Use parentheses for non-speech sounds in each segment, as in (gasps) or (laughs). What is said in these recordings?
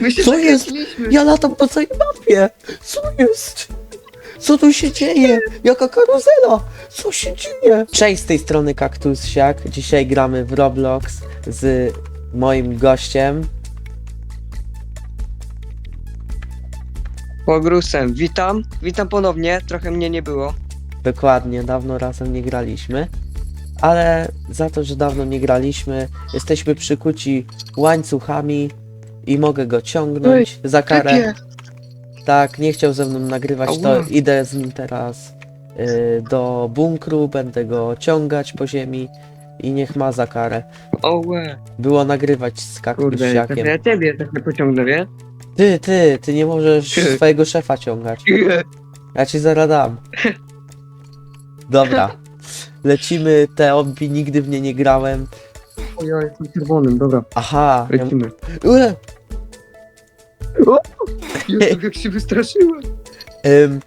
My się Co jest? zakręciliśmy. Ja latam po całej mapie! Co jest? Co tu się dzieje? Jaka karuzela? Co się dzieje? Cześć, z tej strony Kaktusiak. Dzisiaj gramy w Roblox z moim gościem. Pogrusem, witam. Witam ponownie, trochę mnie nie było. Dokładnie, dawno razem nie graliśmy. Ale za to, że dawno nie graliśmy, jesteśmy przykuci łańcuchami i mogę go ciągnąć za karę. Tak, nie chciał ze mną nagrywać, to Ała. idę z nim teraz y, do bunkru, będę go ciągać po ziemi i niech ma za karę. O łe, Było nagrywać z kurde, kaktusiakiem. ja ciebie tak nie pociągnę, wie? Ty, ty, ty nie możesz Ty. swojego szefa ciągać. Ja ci zaraz dam. Dobra. Lecimy, te obbi nigdy w nie nie grałem. O, ja jestem czerwonym, dobra, Aha. ja- lecimy. Ue, Jezu, jak się wystraszyłem. ym,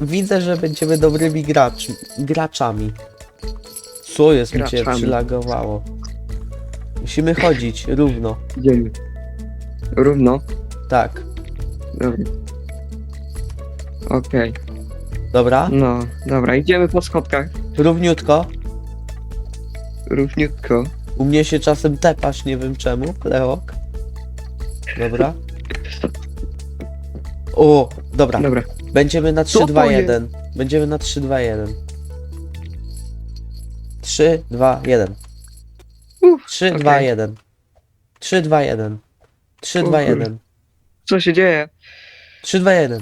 widzę, że będziemy dobrymi gracz, graczami. Co jest mi cię Graczami. przylagowało? Musimy chodzić równo. Idziemy. Równo, Tak. dobra. Okej, Dobra? no, dobra, idziemy po schodkach. Równiutko. Równiutko. U mnie się czasem tepasz, nie wiem czemu. Leok. Dobra. O, dobra. Dobra, Będziemy na 3, Co 2, to 1. Będziemy na 3, 2, 1. 3, 2, 1. Uff, 3, 2, okej. 1. 3, 2, 1. 3, O 2, kurde. 1. co się dzieje? 3, 2, 1.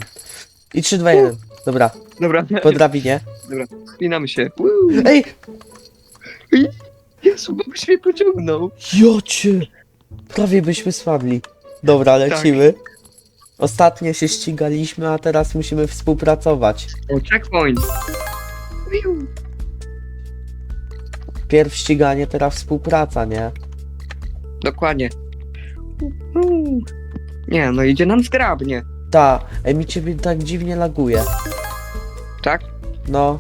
I 3, 2, 1. Dobra, Dobra, po drabinie. spinamy się. Ej! Jezu, bo byś mnie pociągnął. Jocie! Prawie byśmy spadli. Dobra, lecimy. Ostatnio się ścigaliśmy, a teraz musimy współpracować. O, checkpoint. Wiu. Pierw ściganie, teraz współpraca, nie? Dokładnie. Nie, no idzie nam zgrabnie. Ta, ej, mi ciebie tak dziwnie laguje. Tak? No,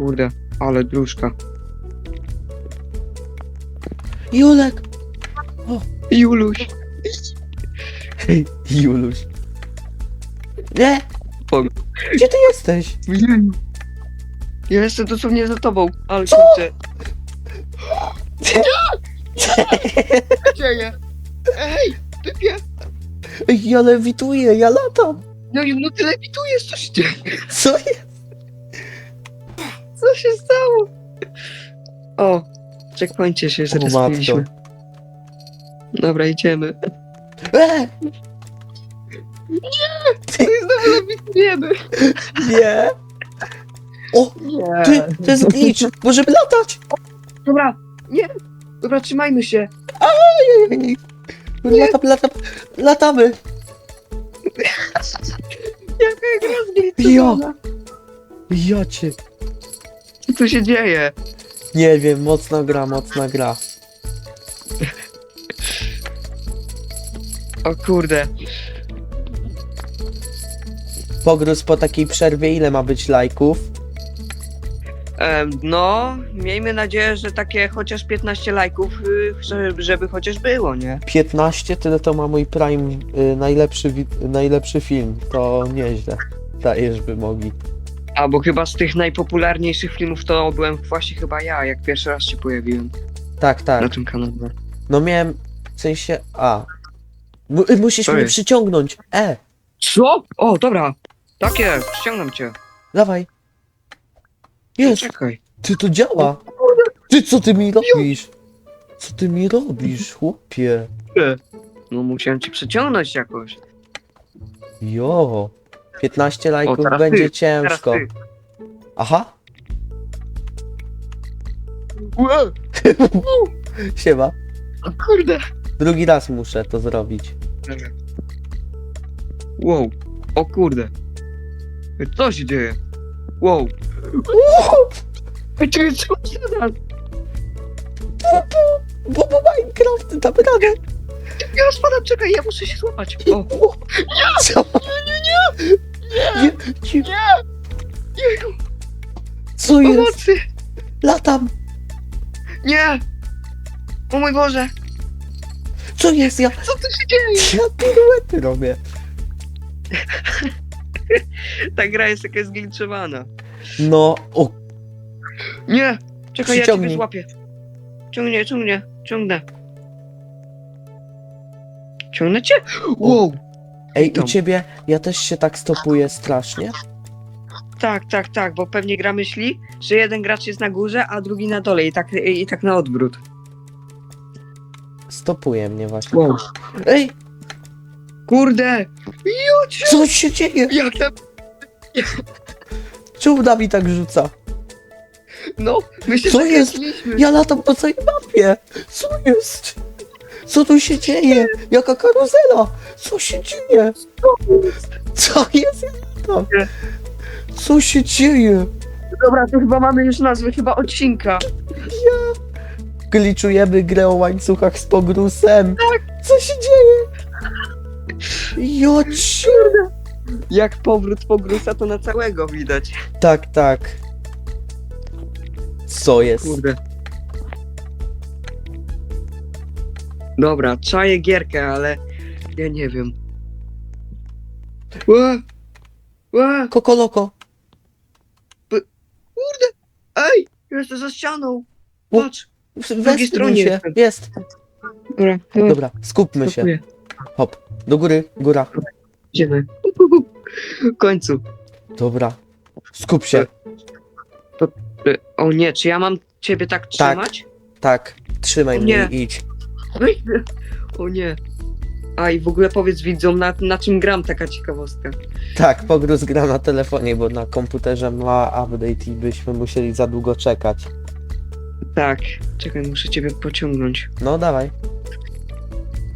Kurde, ale dróżka. Julek! Juluś. (laughs) Juluś. Nie! Gdzie ty jesteś? Jeju. Ja jestem dosłownie za tobą, ale Co? kurczę. (laughs) dzieje? Ej, typie! Ej, ja lewituję, ja latam! No i no ty lewitujesz, co się dzieje? Co jest? Co się stało? O, checkpoincie się O zrespiliśmy. matko. Dobra, idziemy. E! No i znowu lewitujemy. Nie! O, Nie. ty, to jest glitch! Możemy latać! Dobra, nie. Dobra, trzymajmy się. Ej, Latam, latam, latamy! Jaka gra zglicowana. Ja cię. Co tu się dzieje? Nie wiem, mocna gra, mocna gra. O kurde. Pogróz po takiej przerwie, ile ma być lajków? Em, no, miejmy nadzieję, że takie chociaż 15 lajków, y, żeby, żeby chociaż było, nie? 15, tyle to ma mój Prime y, najlepszy, wi- najlepszy film. To nieźle. Dajesz wymogi. Albo chyba z tych najpopularniejszych filmów to byłem właśnie chyba ja, jak pierwszy raz się pojawiłem Tak, tak. na tym kanale. No miałem w sensie. A. Mu- y, musisz mnie jest? przyciągnąć. E, Co? O, dobra. Tak jest, ściągam cię. dawaj. Jest, Czekaj. ty to działa. Ty co ty mi robisz? Co ty mi robisz, chłopie? No musiałem cię przeciągnąć jakoś. Jo. 15 lajków teraz będzie Teraz ciężko. ty. Aha. (laughs) Siema. O kurde. Drugi raz muszę to zrobić. Wow. O kurde. Co się dzieje? Wow. Ej, czekaj, co się da? Bo, bo Minecraft, dam radę. Ja spadam, czekaj, ja muszę się złapać. O, Co? Nie, nie, nie. Nie, Jeju, Co jest? pomocy! Latam. Nie! O mój Boże! Co jest? Ja, Co tu się dzieje? ja piruety robię. (laughs) Ta gra jest jakaś zglinczowana. No, o, Nie! Czekaj, ja Przyciągnij. ciebie złapię. Ciągnie, ciągnie, ciągnę. Ciągnę cię? Wow! ej, u ciebie, ja też się tak stopuję strasznie. Tak, tak, tak, bo pewnie gra myśli, że jeden gracz jest na górze, a drugi na dole i tak, i tak na odwrót. Stopuje mnie właśnie. Wow. Ej, Kurde! Jocie! co się dzieje? Jak tam... Czemu mi tak rzuca? No, my się Co jest? zakręciliśmy. Ja latam po całej mapie. Co jest? Co tu się dzieje? Jaka karuzela? Co się dzieje? Co jest? Ja latam. Co się dzieje? Dobra, to chyba mamy już nazwę chyba odcinka. Gliczujemy grę o łańcuchach z pogrusem. Co się dzieje? Jocie. Jak powrót pogrusa to na całego widać. Tak, tak. Co jest? Kurde. Dobra, czaję gierkę, ale ja nie wiem. Ła! Ła! Kokoloko. Ej! Jestem za ścianą! O, Patrz! Wespnij stronie się. jestem. Jest. Dobra, dobra, Dobra, skupmy się. Hop. Do góry, góra. Idziemy. (laughs) W końcu. Dobra. Skup się. Y, O nie, czy ja mam ciebie tak trzymać? Tak. Trzymaj Nie. mnie i idź. (laughs) O nie. A i w ogóle powiedz widzom, na, na czym gram taka ciekawostka. Tak, pogruz gra na telefonie, bo na komputerze ma update i byśmy musieli za długo czekać. Tak. Czekaj, muszę ciebie pociągnąć. No dawaj.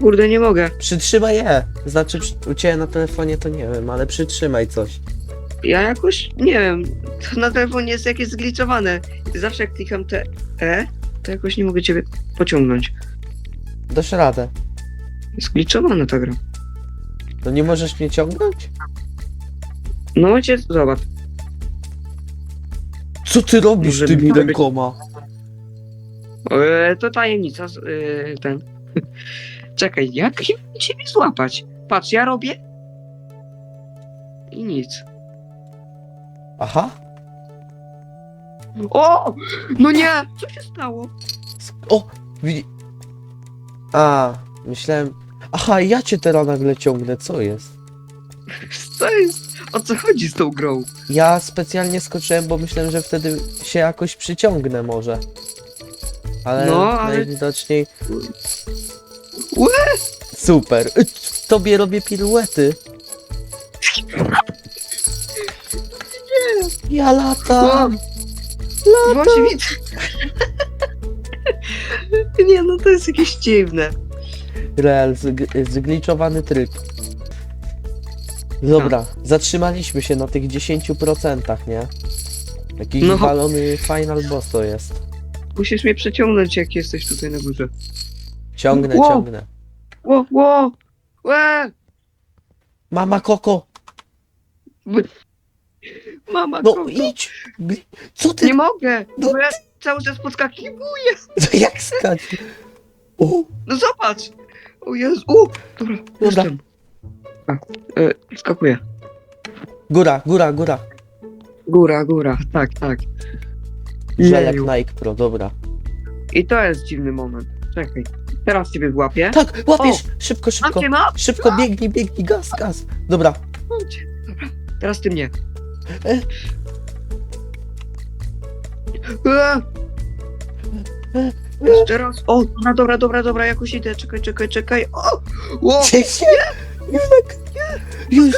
Kurde, nie mogę. Przytrzymaj je. Znaczy przy- u ciebie na telefonie to nie wiem, ale przytrzymaj coś. Ja jakoś, nie wiem, to na telefonie jest jakieś zgliczowane. Zawsze jak klikam te E, to jakoś nie mogę ciebie pociągnąć. Dasz radę. Zgliczowana ta gra. To nie możesz mnie ciągnąć? No cię, zobacz. Co ty robisz Może tymi być- rękoma? E, to tajemnica, z- e, ten. (laughs) Czekaj, jak ciebie złapać? Patrz, ja robię i nic. Aha. O! No nie! Co się stało? Sk- O! Widzi... A, myślałem... Aha, ja cię teraz nagle ciągnę, co jest? (laughs) Co jest? O co chodzi z tą grą? Ja specjalnie skoczyłem, bo myślałem, że wtedy się jakoś przyciągnę może. Ale, No, ale- najwidoczniej... Łe! Super! Y, Tobie robię piruety. Ja latam! Właśnie widzę. (laughs) Nie no, to jest jakieś dziwne. Real, zg- zgliczowany tryb. Dobra, zatrzymaliśmy się na tych 10%, nie? Jakiś No. walony final boss to jest. Musisz mnie przeciągnąć, jak jesteś tutaj na górze. Ciągnę, Wow. ciągnę. Ło, ło! Łe! Mama Koko! Mama, No koko. idź! Gli- Co ty? Nie mogę! No Bo ja cały czas podskakiwuję. No jak skać? O, No zobacz! O Jezu! U! Dobra, Dobra. jestem. A, e, skakuję. góra, góra, góra. Góra, góra, tak, tak. Żelek Jeju. Nike Pro, dobra. I to jest dziwny moment. Czekaj. Teraz ciebie złapię. Tak, łapiesz! Szybko, Mam szybko. cię, mam! Szybko, biegnij, biegnij, gaz, gaz. Dobra, Mam cię. Dobra, teraz ty mnie. E? E! E, Jeszcze raz. O, dobra, dobra, dobra, dobra, jakoś idę. Czekaj, czekaj, czekaj. O! O, Gdzie się? Julek! Już!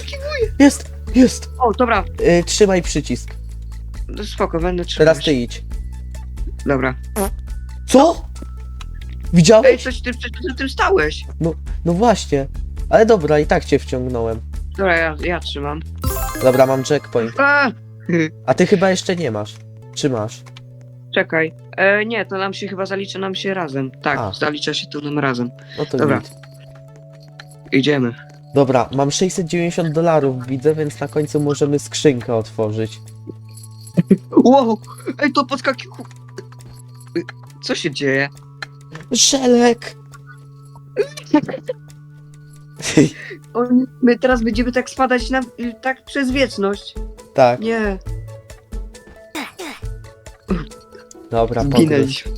Jest, jest! o dobra. Trzymaj przycisk. No Spoko, będę trzymać. Teraz ty idź. Dobra. Co? Ej, Widziałeś? coś ty na tym stałeś. No właśnie. Ale dobra, i tak cię wciągnąłem. Dobra, ja, ja trzymam. Dobra, mam checkpoint. A! A ty chyba jeszcze nie masz. Czy masz? Czekaj. E, nie, to nam się chyba zalicza nam się razem. Tak, A. zalicza się to nam razem. No to Dobra. git. Idziemy. Dobra, mam 690 dolarów, widzę, więc na końcu możemy skrzynkę otworzyć. Wow! Ej, to podskakiwał. Co się dzieje? Żelek! (laughs) On, my teraz będziemy tak spadać na, tak przez wieczność. tak, Nie, dobra, zginęliśmy.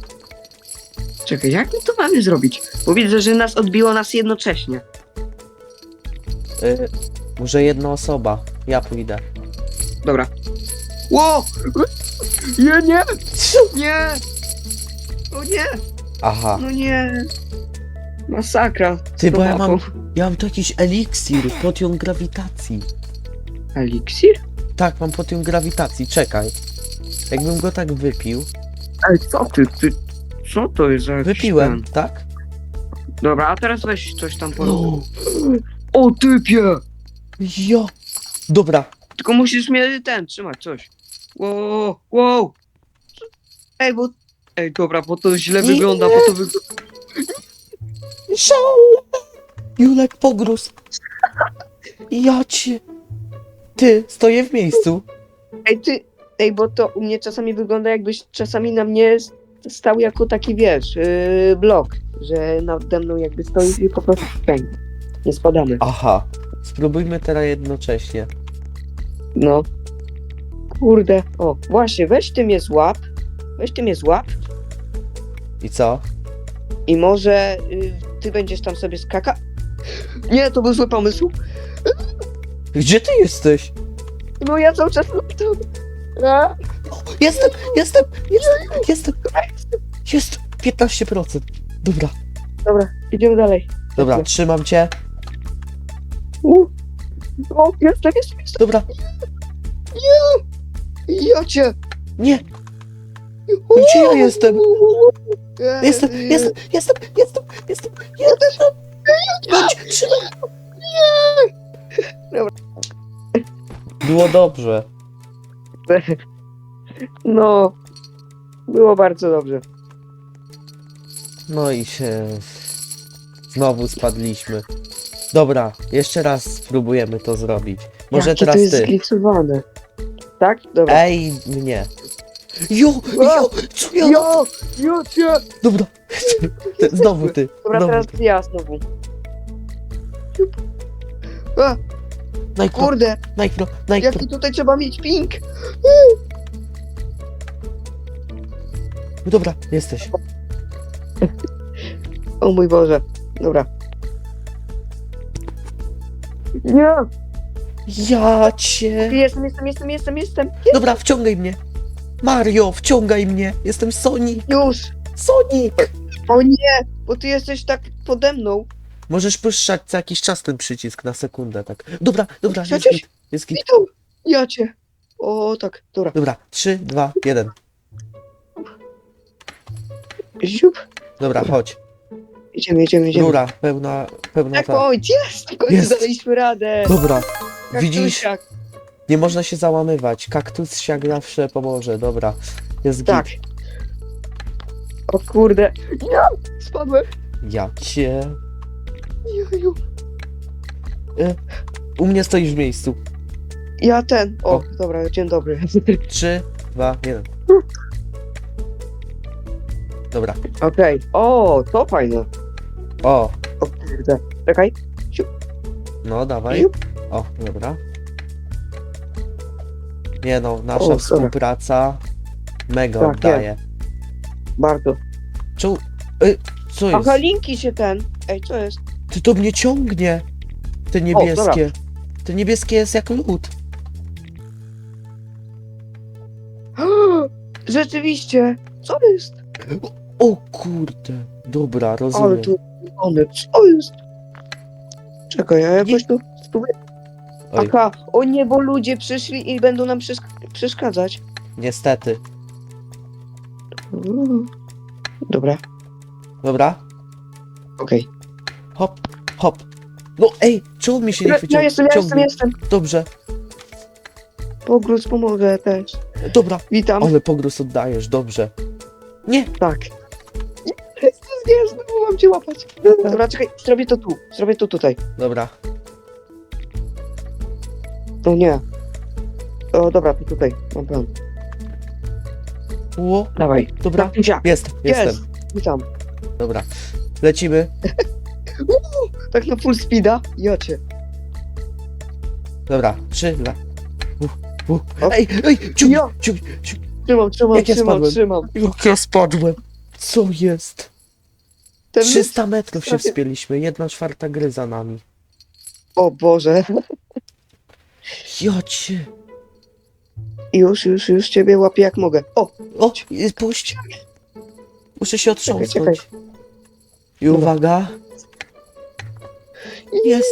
Czekaj, jak my to mamy zrobić? Bo widzę, że nas odbiło nas jednocześnie. Y, może jedna osoba. Ja pójdę. Dobra. Ło! Nie, nie! Nie! O nie! Aha. No nie! Masakra. Ty, bo ja mam, ja mam tu jakiś eliksir, potion grawitacji. Eliksir? Tak, mam potion grawitacji, czekaj. Jakbym go tak wypił. Ale co ty, ty... Co to jest za jakiś Wypiłem, ten? tak? Dobra, a teraz weź coś tam porób. O, O typie! jo. Dobra, Tylko musisz mnie ten, trzymać coś. Wow, wow! Ej, bo... Ej, dobra, bo to źle wygląda, bo to wygląda... szale. Julek pogrózł. Ja cię. Ty, stoję w miejscu. Ej, ty... Ej, bo to u mnie czasami wygląda jakbyś czasami na mnie s- stał jako taki, wiesz, yy, blok. Że nade mną jakby stoisz i po prostu pęk. Nie spadamy. Aha. Spróbujmy teraz jednocześnie. No. Kurde. O, właśnie, weź ty mnie złap. Weź ty mnie złap I co? i może y, ty będziesz tam sobie skaka. Nie, to był zły pomysł. Gdzie ty jesteś? No ja cały czas. A? Jestem, jestem, jestem, jestem. Jest 15%. Dobra, Dobra, idziemy dalej. dobra, trzymam cię. U. O, jestem, jestem, jestem. Dobra, Ja cię. nie, Gdzie ja jestem? jestem, jestem, jestem, jestem, jestem, jestem. Chodź, trzymaj. Dobra. Było dobrze. No. Było bardzo dobrze. No i się... Znowu spadliśmy. Dobra, jeszcze raz spróbujemy to zrobić. Może Jakie teraz to jest ty. zglicowane. Tak? Dobra. Ej, mnie. Jo, jo, co ja? Jo, jo cię. Dobra. Ty, (laughs) (laughs) Znowu ty. Dobra, Znowu teraz ty. ja znowu. A, Najpro, kurde, najpro, najpro. jaki tutaj trzeba mieć ping. Dobra, jesteś. O mój Boże. Dobra. Nie. Ja cię. Jestem, jestem, jestem, jestem, jestem. Dobra, wciągaj mnie. Mario, wciągaj mnie. Jestem Sonic. Już. Sonic. O nie, bo ty jesteś tak pode mną. Możesz puszczać co jakiś czas ten przycisk na sekundę, tak. Dobra, dobra, jest Przecież- git. Jest git. Witam. Ja cię. O tak, dobra. Dobra, 3, 2, 1. Ziup. Dobra, chodź. Idziemy, idziemy, idziemy. Rura, pełna, pełna Tak, ta. oj, jest! W końcu Jest. daliśmy radę. Dobra, Jak widzisz? tusiak. Nie można się załamywać. Kaktus siak zawsze pomoże. Dobra, jest git. Tak. O kurde. Ja! Spadłem. Ja cię. Jeju. U mnie stoisz w miejscu. Ja ten. O, O. dobra, dzień dobry. 3, 2, 1. Dobra. Okej. O, to fajne. O, O kurde. Czekaj. no dawaj. O, dobra. Nie no, nasza O, sorry. współpraca mega Tak, oddaje. Bardzo. Czu... Y, co jest? Aha, linki się ten. Ej, co jest? Ty to mnie ciągnie. Te niebieskie. Te niebieskie jest jak lód. (gasps) Rzeczywiście. Co jest? O kurde. Dobra, Ale rozumiem. tu one, co jest? Czekaj, a jakoś tu spróbuję. Oj, Aha, o nie, bo ludzie przyszli i będą nam przeszk- przeszkadzać. niestety. Mm. Dobra, Dobra, okej. hop, hop. No ej, czemu mi się nie Ja, chwyciło? ja jestem, ja jestem, Ciągnij. jestem. Dobrze, Pogróz pomogę też. dobra. Witam. Ale pogróz oddajesz, dobrze. Nie, Tak. Jest, nie, znowu mam cię łapać. Dobra, czekaj, zrobię to tu. Zrobię to tutaj. dobra. O nie. O, dobra, to tutaj. Mam plan. Ło, Dawaj. dobra. Napinsia. Jest, jestem. Jest. Witam. Dobra. Lecimy. (laughs) Tak na full speeda. Jocie. Dobra, trzy, dwa. Uh. O. Ej, ej, ciu, Jo. ciu, ciu. Trzymam, trzymam, Jak ja trzymam, spadłem? trzymam. Jak ja spadłem. Co jest? Ten 300 metrów się prawie- wspięliśmy, jedna czwarta gry za nami. O Boże. Jocie. Już, już, już ciebie łapię jak mogę. O, O, puść. Muszę się czekaj. otrząsnąć. I uwaga. Jest,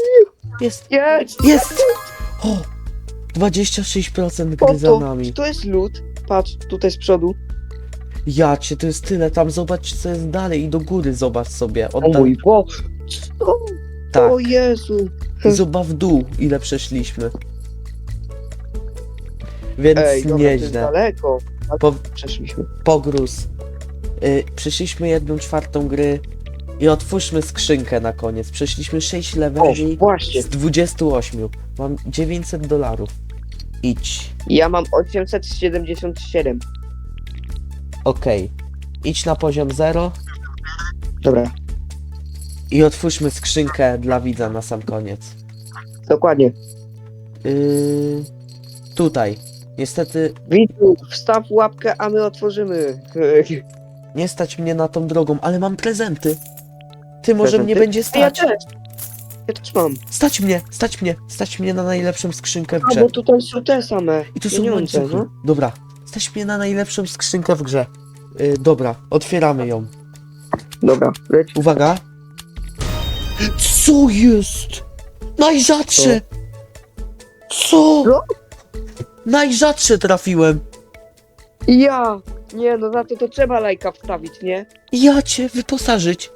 jest, jest! jest. O, 26% O gry za to, nami. to jest lód. Patrz, tutaj z przodu. Jacie, to jest tyle. Tam zobacz, co jest dalej i do góry zobacz sobie. O Oddal... mój Bo. O, Tak. o Jezu. I zobacz w dół, ile przeszliśmy. Więc Ej, dobra, to jest nieźle. daleko. A Po, Przeszliśmy. pogruz. Y, przeszliśmy jedną czwartą gry i otwórzmy skrzynkę na koniec. Przeszliśmy 6 O, leveli właśnie. z 28. Mam 900 dolarów. Idź. Ja mam 877. Okej. Idź na poziom 0 Dobra, i otwórzmy skrzynkę dla widza na sam koniec. dokładnie. Yy, tutaj. Niestety Widzu, wstaw łapkę, a my otworzymy. nie stać mnie na tą drogą, ale mam prezenty. Ty może mnie Prezenty? będzie Ja stać. też. Ja też mam. Stać mnie, stać mnie, stać mnie na najlepszą skrzynkę w A, grze. bo tutaj są te same I tu są pieniądze, łańcuchy. no. Dobra, stać mnie na najlepszą skrzynkę w grze. Yy, dobra, otwieramy ją. Dobra, leć. Uwaga. Co jest? Najrzadsze! Co? Co? Najrzadsze trafiłem. Ja! Nie, no za to to trzeba lajka wstawić, nie? Ja cię wyposażyć.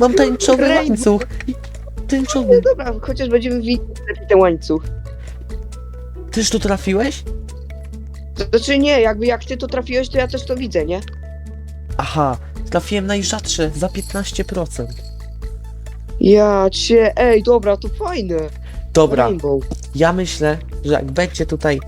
Mam tańczowy Rainbow. łańcuch. No dobra, chociaż będziemy widzieć lepiej ten łańcuch. Tyż tu trafiłeś? Znaczy nie, jakby jak ty to trafiłeś, to ja też to widzę, nie? Aha, trafiłem najrzadsze za 15%. Ja cię, ej, dobra, to fajne. Dobra, Rainbow. Ja myślę, że jak będzie tutaj.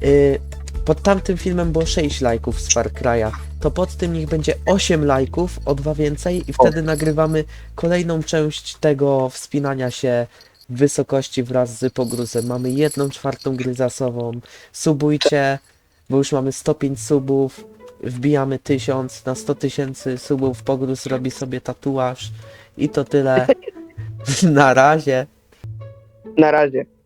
Yy, pod tamtym filmem było 6 lajków z Far Cry'a, to pod tym niech będzie 8 lajków, o dwa więcej, i wtedy nagrywamy kolejną część tego wspinania się w wysokości wraz z pogruzem. Mamy jedną czwartą gry za sobą. Subujcie, bo już mamy 105 subów. Wbijamy 1000 na 100 tysięcy subów. Pogruz robi sobie tatuaż. I to tyle. (laughs) Na razie. Na razie.